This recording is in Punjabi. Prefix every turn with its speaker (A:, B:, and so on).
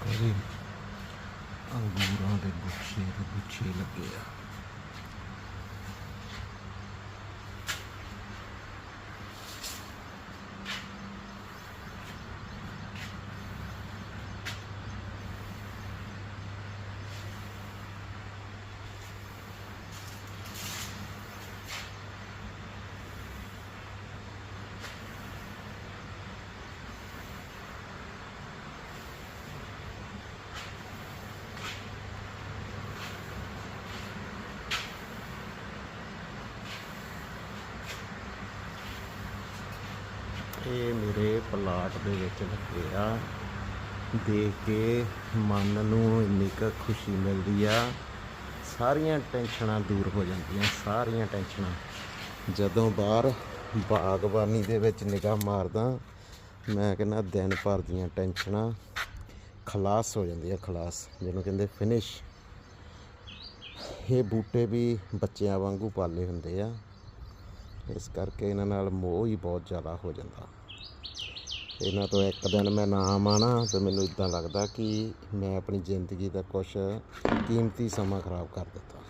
A: ਕਦੇ ਅੰਗੂਰਾਂ ਦੇ ਗੁੱਛੇ ਤੇ ਗੁੱਛੇ ਲੱਗੇ ਆ। ਇਹ ਮੇਰੇ ਪਲਾਟ ਦੇ ਵਿੱਚ ਲੱਗੇ ਆ। ਦੇਖ ਕੇ ਮਨ ਨੂੰ ਇੰਨੀ ਕੁ ਖੁਸ਼ੀ ਮਿਲਦੀ ਆ। ਸਾਰੀਆਂ ਟੈਨਸ਼ਨਾਂ ਦੂਰ ਹੋ ਜਾਂਦੀਆਂ, ਸਾਰੀਆਂ ਟੈਨਸ਼ਨਾਂ। ਜਦੋਂ ਬਾਹਰ ਬਾਗਬਾਨੀ ਦੇ ਵਿੱਚ ਨਿਗਾਹ ਮਾਰਦਾ, ਮੈਂ ਕਹਿੰਦਾ ਦਿਨ ਭਰ ਦੀਆਂ ਟੈਨਸ਼ਨਾਂ, ਖਲਾਸ ਹੋ ਜਾਂਦੀਆਂ ਖਲਾਸ। ਜਿਹਨੂੰ ਕਹਿੰਦੇ, ਫਿਨਿਸ਼। ਇਹ ਬੂਟੇ ਵੀ ਬੱਚਿਆਂ ਵਾਂਗੂ ਪਾਲੇ ਹੁੰਦੇ ਆ। ਇਸ ਕਰਕੇ ਇਹਨਾਂ ਨਾਲ ਮੋਹ ਹੀ ਬਹੁਤ ਜ਼ਿਆਦਾ ਹੋ ਜਾਂਦਾ। ਇਹਨਾਂ ਤੋਂ ਇੱਕ ਦਿਨ ਮੈਂ ਨਾ ਆਵਾਂ ਤੇ ਮੈਨੂੰ ਇਦਾਂ ਲੱਗਦਾ ਕਿ ਮੈਂ ਆਪਣੀ ਜ਼ਿੰਦਗੀ ਦਾ ਕੁਝ ਕੀਮਤੀ ਸਮਾਂ ਖਰਾਬ ਕਰ ਦਿੱਤਾ।